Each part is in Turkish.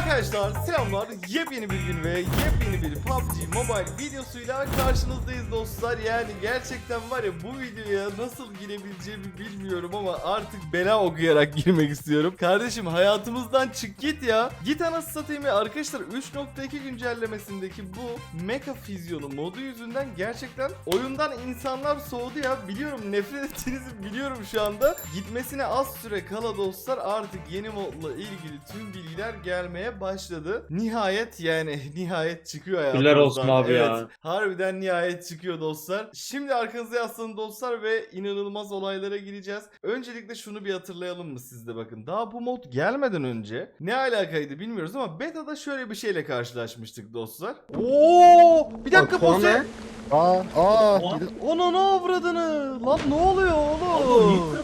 Arkadaşlar selamlar. Yepyeni bir gün ve yepyeni bir PUBG Mobile videosuyla karşınızdayız dostlar. Yani gerçekten var ya bu videoya nasıl girebileceğimi bilmiyorum ama artık bela okuyarak girmek istiyorum. Kardeşim hayatımızdan çık git ya. Git anasını satayım ya. Arkadaşlar 3.2 güncellemesindeki bu Mecha Fizyonu modu yüzünden gerçekten oyundan insanlar soğudu ya. Biliyorum nefret ettiğinizi biliyorum şu anda. Gitmesine az süre kala dostlar artık yeni modla ilgili tüm bilgiler gelmeye başladı. Nihayet yani nihayet çıkıyor hayatımızdan. Şükürler olsun abi evet, ya. Harbiden nihayet çıkıyor dostlar. Şimdi arkanıza yaslanın dostlar ve inanılmaz olaylara gireceğiz. Öncelikle şunu bir hatırlayalım mı sizde bakın. Daha bu mod gelmeden önce ne alakaydı bilmiyoruz ama beta'da şöyle bir şeyle karşılaşmıştık dostlar. Oo! Bir dakika Aquaman. Aa, aa. Onu ne avradını? Lan ne oluyor oğlum?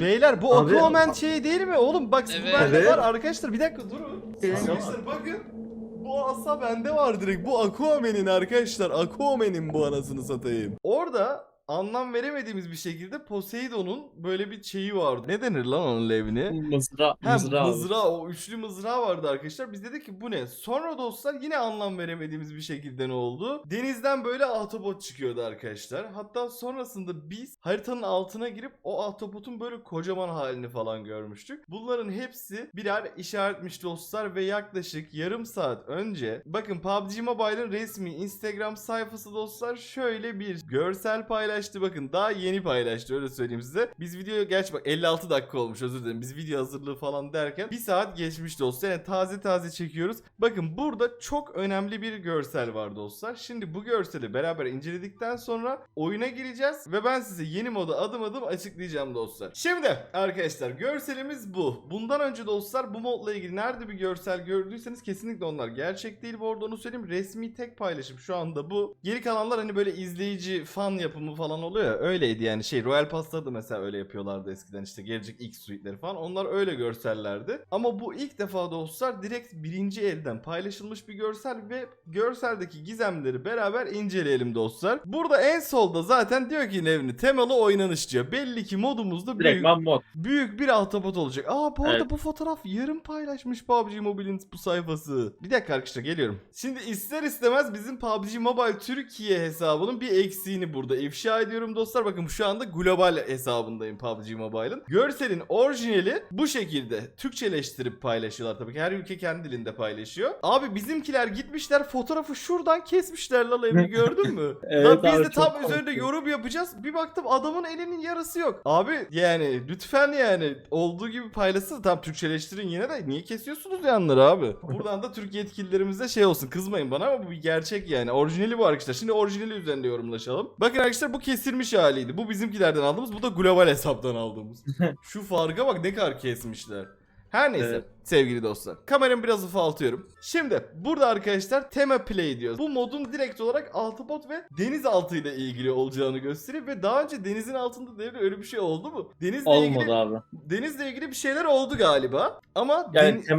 Beyler bu Abi- Aquaman şey değil mi? Oğlum bak Evet. bende Evet. var arkadaşlar bir dakika durun. Arkadaşlar bakın. Bu asa bende var direkt. Bu Aquaman'in arkadaşlar. Aquaman'in bu anasını satayım. Orada anlam veremediğimiz bir şekilde Poseidon'un böyle bir şeyi vardı. Ne denir lan onun levni? Mızra, Hem mızra. o üçlü mızrağı vardı arkadaşlar. Biz dedik ki bu ne? Sonra dostlar yine anlam veremediğimiz bir şekilde ne oldu? Denizden böyle ahtapot çıkıyordu arkadaşlar. Hatta sonrasında biz haritanın altına girip o ahtapotun böyle kocaman halini falan görmüştük. Bunların hepsi birer işaretmiş dostlar ve yaklaşık yarım saat önce bakın PUBG Mobile'ın resmi Instagram sayfası dostlar şöyle bir görsel paylaştı. Bakın daha yeni paylaştı öyle söyleyeyim size. Biz video gerçi bak 56 dakika olmuş özür dilerim. Biz video hazırlığı falan derken bir saat geçmiş dostlar. Yani taze taze çekiyoruz. Bakın burada çok önemli bir görsel var dostlar. Şimdi bu görseli beraber inceledikten sonra oyuna gireceğiz ve ben size yeni modu adım adım açıklayacağım dostlar. Şimdi arkadaşlar görselimiz bu. Bundan önce dostlar bu modla ilgili nerede bir görsel gördüyseniz kesinlikle onlar gerçek değil. Bu arada onu söyleyeyim. Resmi tek paylaşım şu anda bu. Geri kalanlar hani böyle izleyici fan yapımı falan oluyor ya öyleydi yani şey Royal Pass'ta da mesela öyle yapıyorlardı eskiden işte gelecek ilk suite'leri falan onlar öyle görsellerdi. Ama bu ilk defa dostlar direkt birinci elden paylaşılmış bir görsel ve görseldeki gizemleri beraber inceleyelim dostlar. Burada en solda zaten diyor ki Nevni temalı oynanış diyor. Belli ki modumuzda büyük, Direktman mod. büyük bir ahtapot olacak. Aa bu arada Evet. bu fotoğraf yarım paylaşmış PUBG Mobile'in bu sayfası. Bir dakika arkadaşlar geliyorum. Şimdi ister istemez bizim PUBG Mobile Türkiye hesabının bir eksiğini burada ifşa ediyorum dostlar. Bakın şu anda global hesabındayım PUBG Mobile'ın. Görselin orijinali bu şekilde Türkçeleştirip paylaşıyorlar tabii ki. Her ülke kendi dilinde paylaşıyor. Abi bizimkiler gitmişler fotoğrafı şuradan kesmişler lan evini gördün mü? Evet Lan biz de tam üzerinde yorum yapacağız. Bir baktım adamın elinin yarısı yok. Abi yani lütfen yani olduğu gibi paylaşsın. Tam Türkçeleştirin yine de niye kesiyorsunuz yanları abi? Buradan da Türk yetkililerimize şey olsun kızmayın bana ama bu bir gerçek yani. Orijinali bu arkadaşlar. Şimdi orijinali üzerinde yorumlaşalım. Bakın arkadaşlar bu kesilmiş haliydi. Bu bizimkilerden aldığımız. Bu da global hesaptan aldığımız. Şu farka bak ne kadar kesmişler. Her neyse Evet. sevgili dostlar. Kameramı biraz ufaltıyorum. Şimdi burada arkadaşlar tema play diyoruz. Bu modun direkt olarak altı ve denizaltı ile ilgili olacağını gösteriyor ve daha önce denizin altında devre öyle bir şey oldu mu? Denizle Olmadı ilgili abi. denizle ilgili bir şeyler oldu galiba. Ama Yani den- yoktu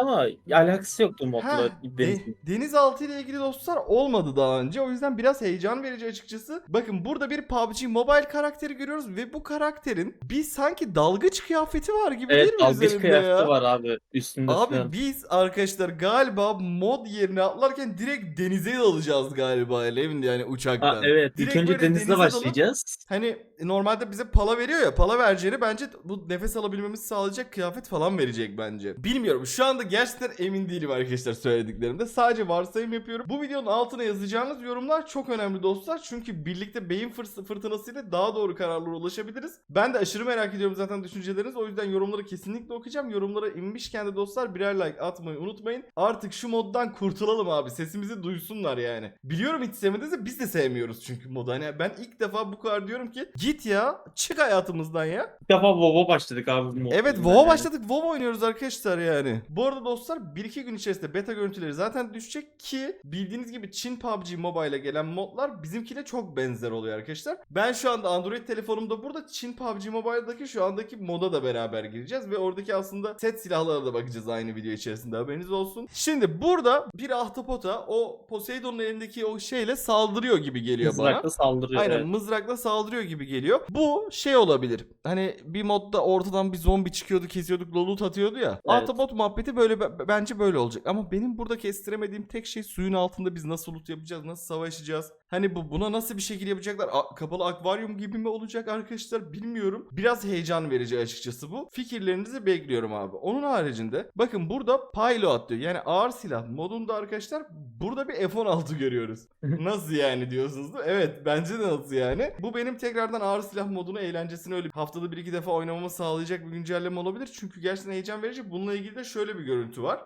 ama alakası yoktu Ha, modla. de- Deniz. denizaltı ile ilgili dostlar olmadı daha önce. O yüzden biraz heyecan verici açıkçası. Bakın burada bir PUBG Mobile karakteri görüyoruz ve bu karakterin bir sanki dalgıç kıyafeti var gibi değil Evet mi dalgıç üzerinde kıyafeti ya? var abi üstünde Abi falan. biz arkadaşlar galiba mod yerine atlarken direkt denize dalacağız galiba Levin yani uçaktan. Ha, evet Direkt ilk önce böyle denizde denize dalıp- başlayacağız. Hani normalde bize pala veriyor ya pala vereceğini bence bu nefes alabilmemizi sağlayacak kıyafet falan verecek bence. Bilmiyorum şu anda gerçekten emin değilim arkadaşlar söylediklerimde. Sadece varsayım yapıyorum. Bu videonun altına yazacağınız yorumlar çok önemli dostlar. Çünkü birlikte beyin fırtınasıyla daha doğru kararlara ulaşabiliriz. Ben de aşırı merak ediyorum zaten düşünceleriniz. O yüzden yorumları kesinlikle okuyacağım. Yorumlara inmişken de dostlar birer like atmayı unutmayın. Artık şu moddan kurtulalım abi. Sesimizi duysunlar yani. Biliyorum hiç sevmediniz de biz de sevmiyoruz çünkü modu. Hani ben ilk defa bu kadar diyorum ki git ya çık hayatımızdan ya. İlk defa WoW'a başladık abi. Evet WoW'a yani. başladık. WoW oynuyoruz arkadaşlar yani. Bu arada dostlar 1-2 gün içerisinde beta görüntüleri zaten düşecek ki bildiğiniz gibi Çin PUBG Mobile'e gelen modlar bizimkiyle çok benzer oluyor arkadaşlar. Ben şu anda Android telefonumda burada Çin PUBG Mobile'daki şu andaki moda da beraber gireceğiz ve oradaki aslında set silahlara da bakacağız aynı video içerisinde haberiniz olsun. Şimdi burada bir ahtapota o Poseidon'un elindeki o şeyle saldırıyor gibi geliyor bana. Mızrakla saldırıyor. Aynen evet. mızrakla saldırıyor gibi geliyor. Bu şey olabilir. Hani bir modda ortadan bir zombi çıkıyordu kesiyorduk loot atıyordu ya. Evet. Ahtapot muhabbeti böyle bence böyle olacak. Ama benim burada kestiremediğim tek şey suyun altında biz nasıl loot yapacağız, nasıl savaşacağız? Hani bu buna nasıl bir şekil yapacaklar? A- kapalı akvaryum gibi mi olacak arkadaşlar bilmiyorum. Biraz heyecan verici açıkçası bu. Fikirlerinizi bekliyorum abi. Onun haricinde bakın burada pilot diyor. Yani ağır silah modunda arkadaşlar burada bir F-16 görüyoruz. nasıl yani diyorsunuz değil mi? Evet bence de nasıl yani. Bu benim tekrardan ağır silah modunu eğlencesini öyle haftada bir iki defa oynamamı sağlayacak bir güncelleme olabilir. Çünkü gerçekten heyecan verici. Bununla ilgili de şöyle bir görüntü var.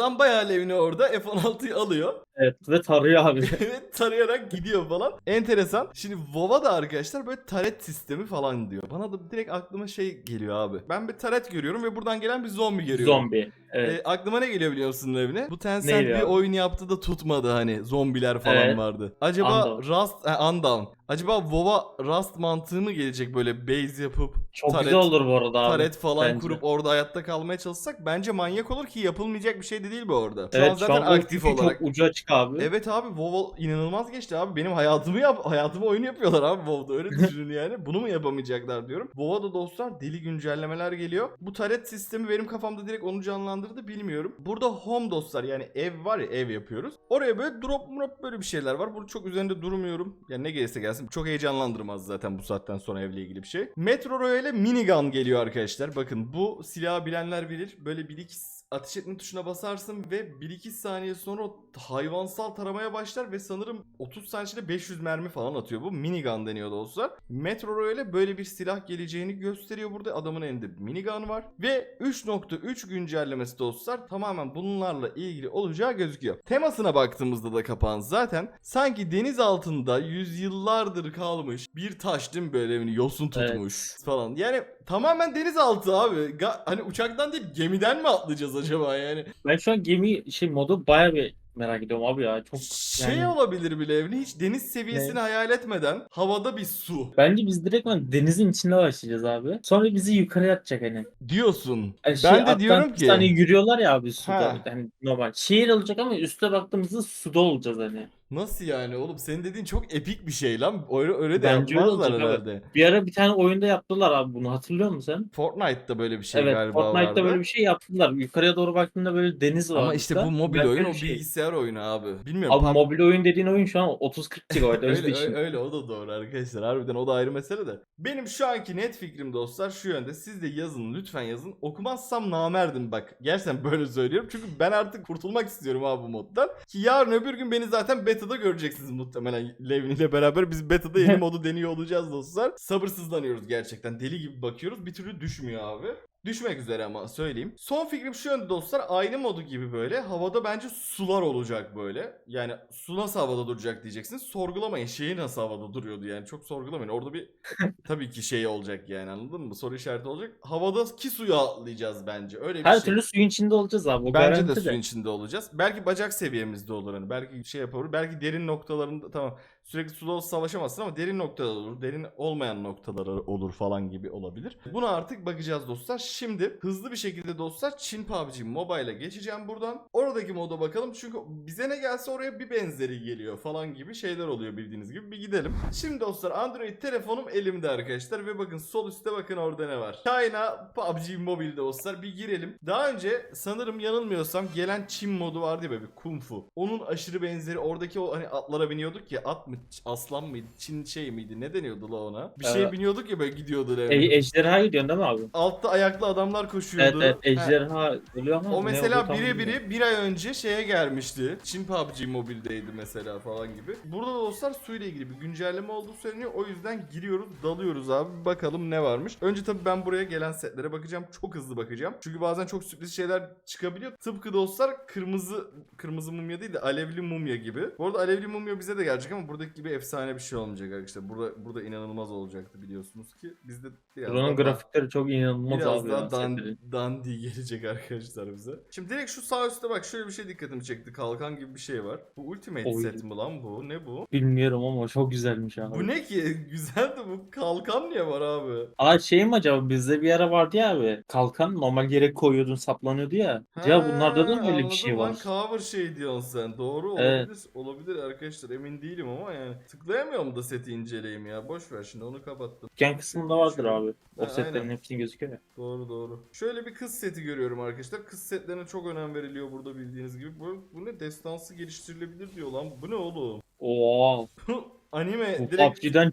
Adam bayağı Levni orada F-16'yı alıyor. Evet ve tarıyor abi. evet tarayarak gidiyor falan. Enteresan. Şimdi WoW'a da arkadaşlar böyle taret sistemi falan diyor. Bana da direkt aklıma şey geliyor abi. Ben bir taret görüyorum ve buradan gelen bir zombi görüyorum. Zombi. Evet. E, aklıma ne geliyor biliyor musun Levne? Bu Tencent Neydi bir abi? oyun yaptı da tutmadı hani zombiler falan Evet. vardı. Acaba Undawn. Rust, e, Undawn. Acaba WoW'a Rust mantığı mı gelecek böyle base yapıp Çok taret- güzel olur bu arada abi. taret falan bence. kurup orada hayatta kalmaya çalışsak bence manyak olur ki yapılmayacak bir şey de değil bu arada. Şu evet an zaten şu an o aktif olarak. Çok ucu açık abi. Evet abi WoW inanılmaz geçti abi. Benim hayatımı yap hayatımı oyun yapıyorlar abi WoW'da öyle düşünün yani. Bunu mu yapamayacaklar diyorum. WoW'a da dostlar deli güncellemeler geliyor. Bu taret sistemi benim kafamda direkt onu canlandırdı bilmiyorum. Burada home dostlar yani ev var ya ev yapıyoruz. Oraya böyle drop mrop böyle bir şeyler var. Bunu çok üzerinde durmuyorum. Yani ne gelirse gelsin. Çok heyecanlandırmaz zaten bu saatten sonra evle ilgili bir şey. Metro Royale minigun geliyor arkadaşlar. Bakın bu silahı bilenler bilir. Böyle bir iki ateş etme tuşuna basarsın ve 1-2 saniye sonra o hayvansal taramaya başlar ve sanırım 30 saniyede 500 mermi falan atıyor. Bu minigun deniyor dostlar. Metro Royale böyle bir silah geleceğini gösteriyor burada. Adamın elinde minigun var. Ve 3.3 güncellemesi dostlar tamamen bunlarla ilgili olacağı gözüküyor. Temasına baktığımızda da kapağın zaten sanki deniz altında yüzyıllardır kalmış bir taş değil mi böyle evini yosun Evet. tutmuş falan. Yani tamamen denizaltı abi. Ga- hani uçaktan değil gemiden mi atlayacağız acaba yani? Ben şu an gemi şey modu baya bir merak ediyorum abi ya. Çok Şey yani- olabilir bile evli hiç deniz seviyesini Ne? hayal etmeden havada bir su Bence biz direkt denizin içinde başlayacağız abi. Sonra bizi yukarıya atacak hani. diyorsun. Yani şey, ben de diyorum Atlantis ki Hani yürüyorlar ya abi suda. Ha. Hani normal. Şehir olacak ama üste baktığımızda suda olacağız hani. Nasıl yani oğlum senin dediğin çok epik bir şey lan. Öyle, öyle de Bence öyle yapmazlar olacak, herhalde. Bir ara bir tane oyunda yaptılar abi bunu hatırlıyor musun sen? Fortnite'da böyle bir şey evet galiba Fortnite'da vardı. böyle bir şey yaptılar. Yukarıya doğru baktığında böyle deniz var. Ama işte bu mobil oyun o şey- bilgisayar oyunu abi. Bilmiyorum. Abi pub- mobil oyun dediğin oyun şu an 30-40 GB öyle, özdeşim. öyle, öyle o da doğru arkadaşlar. Harbiden o da ayrı mesele de. Benim şu anki net fikrim dostlar şu yönde. Siz de yazın lütfen yazın. Okumazsam namerdim bak. Gerçekten böyle söylüyorum. Çünkü ben artık kurtulmak istiyorum abi bu moddan. Ki yarın öbür gün beni zaten beta'da göreceksiniz muhtemelen Levni ile beraber. Biz beta'da yeni modu deniyor olacağız dostlar. Sabırsızlanıyoruz gerçekten. Deli gibi bakıyoruz. Bir türlü düşmüyor abi. Düşmek üzere ama söyleyeyim. Son fikrim şu yönde dostlar. Aynı modu gibi böyle. Havada bence sular olacak böyle. Yani su nasıl havada duracak diyeceksiniz. Sorgulamayın. Şeyi nasıl havada duruyordu yani. Çok sorgulamayın. Orada bir tabii ki şey olacak yani anladın mı? Soru işareti olacak. Havadaki suya atlayacağız bence. Öyle bir Her şey. türlü suyun içinde olacağız abi. O Bence de garanti suyun içinde olacağız. Belki bacak seviyemizde olur hani. Belki şey yapabilir. Belki derin noktalarında tamam sürekli suda savaşamazsın ama derin noktalar olur. Derin olmayan noktalar olur falan gibi olabilir. Buna artık bakacağız dostlar. Şimdi hızlı bir şekilde dostlar Çin PUBG Mobile'a geçeceğim buradan. Oradaki moda bakalım. Çünkü bize ne gelse oraya bir benzeri geliyor falan gibi şeyler oluyor bildiğiniz gibi. Bir gidelim. Şimdi dostlar Android telefonum elimde arkadaşlar ve bakın sol üstte bakın orada ne var. China PUBG Mobile dostlar bir girelim. Daha önce sanırım yanılmıyorsam gelen Çin modu vardı ya böyle bir kung fu. Onun aşırı benzeri oradaki o hani atlara biniyorduk ya at mı aslan mıydı Çin şey miydi ne deniyordu la ona? Bir şeye Evet. biniyorduk ya böyle gidiyordu. E, ejderha gidiyorsun değil mi abi? Altta ayaklı adamlar Evet, koşuyordu. evet Ha. ejderha ölüyor ama O ne olduğu mesela tam biri bilmiyorum. bir ay önce şeye gelmişti. Çin PUBG Mobile'deydi mesela falan gibi. Burada da dostlar suyla ilgili bir güncelleme olduğu söyleniyor. O yüzden giriyoruz, dalıyoruz abi. Bakalım ne varmış. Önce tabii ben buraya gelen setlere bakacağım. Çok hızlı bakacağım. Çünkü bazen çok sürpriz şeyler çıkabiliyor. Tıpkı dostlar kırmızı kırmızı mumya değil de alevli mumya gibi. Bu arada alevli mumya bize de gelecek ama burada buradaki gibi efsane bir şey olmayacak arkadaşlar. Burada burada inanılmaz olacaktı biliyorsunuz ki. Bizde biraz Buranın daha- grafikleri çok inanılmaz Biraz abi. daha ya, dan, dandy gelecek arkadaşlar bize. Şimdi direkt şu sağ üstte bak şöyle bir şey dikkatimi çekti. Kalkan gibi bir şey var. Bu Ultimate Oy. set mi lan bu? Ne bu? Bilmiyorum ama çok güzelmiş abi. Bu ne ki? Güzel de bu kalkan niye var abi? Aa şey mi acaba bizde bir ara vardı ya abi. Kalkan normal yere koyuyordun saplanıyordu ya. Ya bunlarda da mı öyle bir şey anladım lan, var? Cover şey diyorsun sen. Doğru Evet. olabilir. Olabilir arkadaşlar emin değilim ama yani. Tıklayamıyorum da seti inceleyeyim ya. Boş ver şimdi onu kapattım. Dükkan kısmında vardır abi. O Ha, setlerin aynen. hepsini gözüküyor ya. Doğru doğru. Şöyle bir kız seti görüyorum arkadaşlar. Kız setlerine çok önem veriliyor burada bildiğiniz gibi. Bu, bu ne destansı geliştirilebilir diyor lan. Bu ne oğlum? Oo. Anime Bu direkt PUBG'den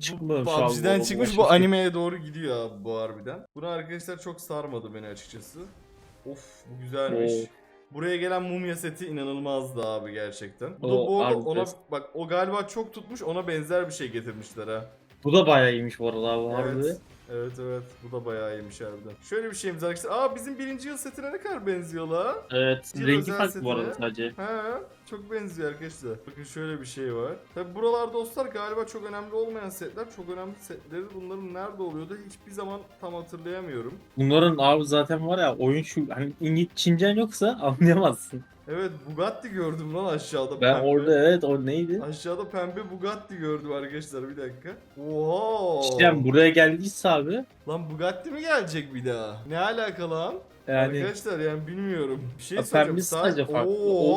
çıkmış, an PUBG'den bu. çıkmış bu animeye doğru gidiyor abi bu harbiden. Bunu arkadaşlar çok sarmadı beni açıkçası. Of bu güzelmiş. Oo. Buraya gelen mumya seti inanılmazdı abi gerçekten. Bu da O bu arada ona bak o galiba çok tutmuş ona benzer bir şey getirmişler ha. Bu da bayağı iyiymiş bu arada abi harbi. Evet. Evet evet bu da bayağı iyiymiş harbiden. Şöyle bir şeyimiz arkadaşlar. Aa bizim birinci yıl setine ne kadar benziyor la. Evet. Bir rengi özel farklı bu arada sadece. He çok benziyor arkadaşlar. Bakın şöyle bir şey var. Tabi buralar dostlar galiba çok önemli olmayan setler. Çok önemli setleri bunların nerede oluyordu hiçbir zaman tam hatırlayamıyorum. Bunların abi zaten var ya oyun şu hani İngiliz Çincen yoksa anlayamazsın. Evet Bugatti gördüm lan aşağıda. Ben pembe. orada evet o neydi? Aşağıda pembe Bugatti gördüm arkadaşlar bir dakika. Oha. İşte yani buraya geldiyse abi Lan Bugatti mi gelecek bir daha? Ne alaka lan? yani Arkadaşlar yani bilmiyorum. Bir şey Sa- sadece farklı. Oo.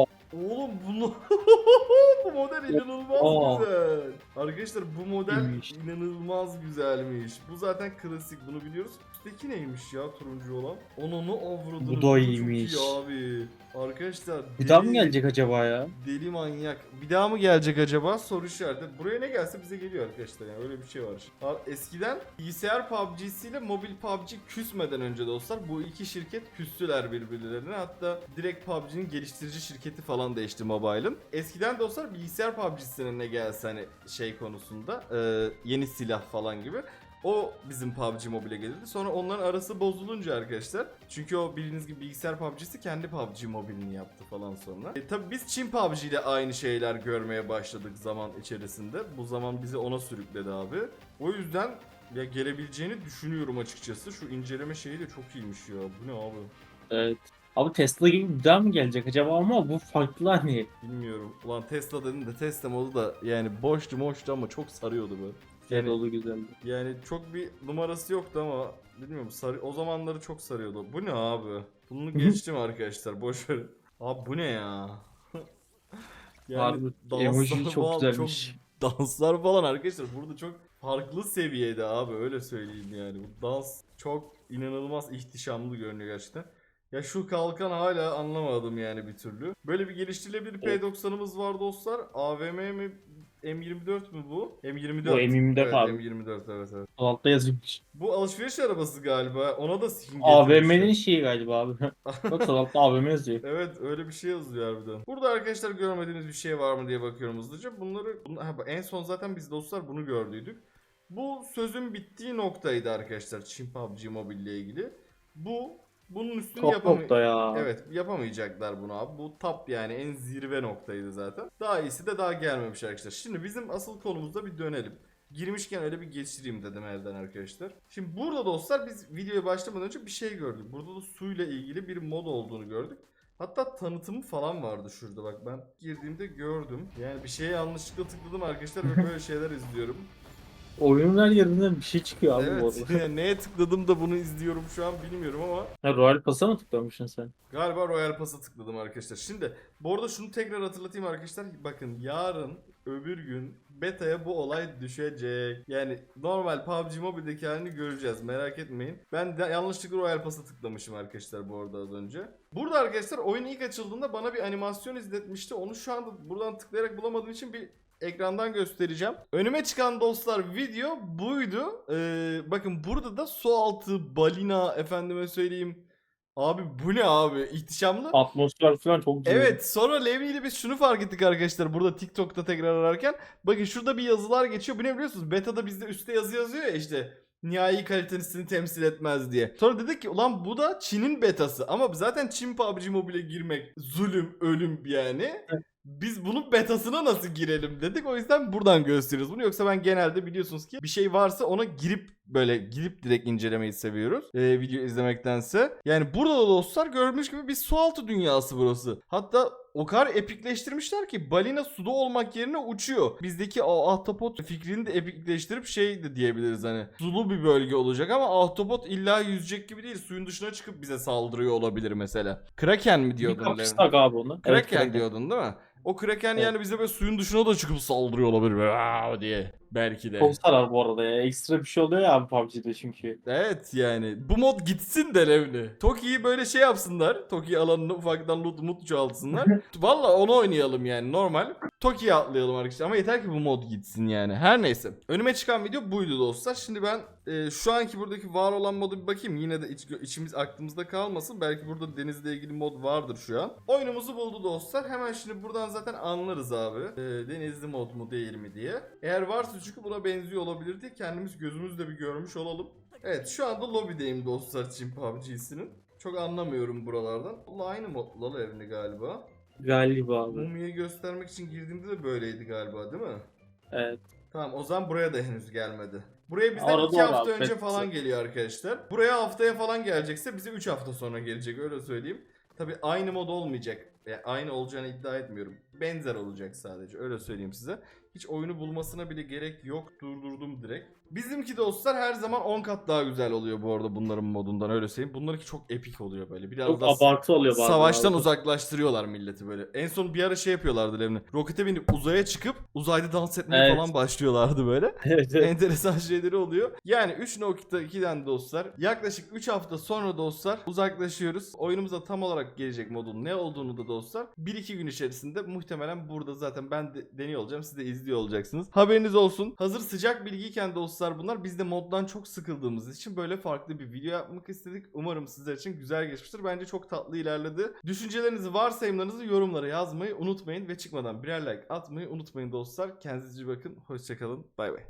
Oo. Oğlum bunu bu model inanılmaz Aa. güzel. Arkadaşlar bu model İyiymiş. inanılmaz güzelmiş. Bu zaten klasik bunu biliyoruz. Üstteki neymiş ya turuncu olan? Onunu avradını. Bu da çok iyiymiş. iyi abi. Arkadaşlar Bir daha mı gelecek acaba ya? Deli manyak. Bir daha mı gelecek acaba? Soru işareti. Buraya ne gelse bize geliyor arkadaşlar yani öyle bir şey var. Eskiden bilgisayar PUBG'siyle mobil PUBG küsmeden önce dostlar bu iki şirket küstüler birbirlerine. Hatta direkt PUBG'nin geliştirici şirketi falan değişti mobile'ın. Eskiden dostlar bilgisayar PUBG'sine ne gelse hani şey konusunda e, yeni silah falan gibi. O bizim PUBG Mobile'e gelirdi. Sonra onların arası bozulunca arkadaşlar. Çünkü o bildiğiniz gibi bilgisayar PUBG'si kendi PUBG Mobile'ini yaptı falan sonra. E tabi biz Çin PUBG ile aynı şeyler görmeye başladık zaman içerisinde. Bu zaman bizi ona sürükledi abi. O yüzden ya gelebileceğini düşünüyorum açıkçası. Şu inceleme şeyi de çok iyiymiş ya. Bu ne abi? Evet. Abi Tesla gibi bir daha mı gelecek acaba ama bu farklı hani. Bilmiyorum. Ulan Tesla dedin de Tesla modu da yani boştu moştu ama çok sarıyordu bu. Yani dolu güzeldi. Yani çok bir numarası yoktu ama bilmiyorum sarı o zamanları çok sarıyordu. Bu ne abi? Bunu geçtim arkadaşlar boş ver. Abi bu ne ya? Harbi, emoji çok falan, güzelmiş. çok danslar falan arkadaşlar burada çok farklı seviyede abi öyle söyleyeyim yani. Bu dans çok inanılmaz ihtişamlı görünüyor gerçekten. Ya şu kalkan hala anlamadım yani bir türlü. Böyle bir geliştirilebilir P90'ımız var dostlar. AVM mi M24 mü bu? M24. Bu M24 evet, abi. M24 evet evet. Altta yazılmış. Bu alışveriş arabası galiba. Ona da skin AVM'nin şeyi galiba abi. Bak altta AVM yazıyor. Evet öyle bir şey yazıyor harbiden. Burada arkadaşlar görmediğiniz bir şey var mı diye bakıyorum hızlıca. Bunları bunlar, ha, en son zaten biz dostlar bunu gördüydük. Bu sözün bittiği noktaydı arkadaşlar Çin PUBG Mobile ile ilgili. Bu bunun üstünü Top nokta ya. Evet yapamayacaklar bunu abi. Bu top yani en zirve noktaydı zaten. Daha iyisi de daha gelmemiş arkadaşlar. Şimdi bizim asıl konumuzda bir dönelim. Girmişken öyle bir geçireyim dedim evden arkadaşlar. Şimdi burada dostlar biz videoya başlamadan önce bir şey gördük. Burada da suyla ilgili bir mod olduğunu gördük. Hatta tanıtımı falan vardı şurada bak ben girdiğimde gördüm. Yani bir şeye yanlışlıkla tıkladım arkadaşlar ve böyle şeyler izliyorum. Oyunun her yerinden bir şey çıkıyor abi bu evet arada. yani neye tıkladım da bunu izliyorum şu an bilmiyorum ama Ha, Royal Pass'a mı tıklamışsın sen? Galiba Royal Pass'a tıkladım arkadaşlar. Şimdi bu arada şunu tekrar hatırlatayım arkadaşlar. Bakın yarın öbür gün beta'ya bu olay düşecek. Yani normal PUBG Mobile'deki halini göreceğiz. Merak etmeyin. Ben de yanlışlıkla Royal Pass'a tıklamışım arkadaşlar bu arada az önce. Burada arkadaşlar oyun ilk açıldığında bana bir animasyon izletmişti. Onu şu anda buradan tıklayarak bulamadığım için bir ekrandan göstereceğim. Önüme çıkan dostlar video buydu. Ee, bakın burada da su altı balina efendime söyleyeyim. Abi bu ne abi? İhtişamlı. Atmosfer falan çok güzel. Evet sonra Levi ile biz şunu fark ettik arkadaşlar burada TikTok'ta tekrar ararken. Bakın şurada bir yazılar geçiyor. Bu ne biliyorsunuz? Beta'da bizde üstte yazı yazıyor ya işte. nihai kalitesini temsil etmez diye. Sonra dedik ki ulan bu da Çin'in betası ama zaten Çin PUBG Mobile'e girmek zulüm, ölüm yani. Biz bunun betasına nasıl girelim dedik. O yüzden buradan gösteriyoruz bunu. Yoksa ben genelde biliyorsunuz ki bir şey varsa ona girip böyle girip direkt incelemeyi seviyoruz. Ee, video izlemektense. Yani burada da dostlar görmüş gibi bir sualtı dünyası burası. Hatta o kadar epikleştirmişler ki balina suda olmak yerine uçuyor. Bizdeki o ahtapot fikrini de epikleştirip şey de diyebiliriz hani. Sulu bir bölge olacak ama ahtapot illa yüzecek gibi değil. Suyun dışına çıkıp bize saldırıyor olabilir mesela. Kraken mi diyordun? Kapışsak abi onu. Kraken Evet, Kraken. diyordun değil mi? O Kraken Evet. yani bize böyle suyun dışına da çıkıp saldırıyor olabilir böyle diye belki de. Çok sarar bu arada ya. Ekstra bir şey oluyor ya PUBG'de çünkü. Evet yani bu mod gitsin de Levni. Toki'yi böyle şey yapsınlar. Toki alanını ufaktan loot mut çoğaltsınlar. Valla onu oynayalım yani normal. Toki'ye atlayalım arkadaşlar ama yeter ki bu mod gitsin yani. Her neyse. Önüme çıkan video buydu dostlar. Şimdi ben e, şu anki buradaki var olan modu bir bakayım. Yine de iç, içimiz aklımızda kalmasın. Belki burada denizle ilgili mod vardır şu an. Oyunumuzu buldu dostlar. Hemen şimdi buradan zaten anlarız abi. E, denizli mod mu değil mi diye. Eğer varsa çünkü buna benziyor olabilir diye kendimiz gözümüzle bir görmüş olalım. Evet şu anda lobideyim dostlar Çin PUBG'sinin. Çok anlamıyorum buralardan. Valla aynı modla evini galiba. Galiba abi. Mumia'yı göstermek için girdiğimde de böyleydi galiba değil mi? Evet. Tamam o zaman buraya da henüz gelmedi. Buraya bizden Arada 2 var hafta abi, önce beklese. falan geliyor arkadaşlar. Buraya haftaya falan gelecekse bize 3 hafta sonra gelecek öyle söyleyeyim. Tabi aynı mod olmayacak. Yani aynı olacağını iddia etmiyorum. Benzer olacak sadece öyle söyleyeyim size. Hiç oyunu bulmasına bile gerek yok. Durdurdum direkt. Bizimki dostlar her zaman 10 kat daha güzel oluyor bu arada bunların modundan öyle söyleyeyim. Bunlarınki çok epik oluyor böyle. Biraz Çok daha abartı oluyor bazen. Savaştan abi. uzaklaştırıyorlar milleti böyle. En son bir ara şey yapıyorlardı Levni. Rokete binip uzaya çıkıp uzayda dans etmeye Evet. falan başlıyorlardı böyle. Evet, evet. Enteresan şeyleri oluyor. Yani 3.2'den dostlar yaklaşık 3 hafta sonra dostlar uzaklaşıyoruz. Oyunumuza tam olarak gelecek modun ne olduğunu da dostlar 1-2 gün içerisinde muhtemelen burada zaten ben de deniyor olacağım. Siz de izliyor olacaksınız. Haberiniz olsun. Hazır sıcak bilgiyken dostlar bunlar. Biz de moddan çok sıkıldığımız için böyle farklı bir video yapmak istedik. Umarım sizler için güzel geçmiştir. Bence çok tatlı ilerledi. Düşüncelerinizi, varsayımlarınızı yorumlara yazmayı unutmayın ve çıkmadan birer like atmayı unutmayın dostlar. Kendinize iyi bakın. Hoşçakalın. Bay bay.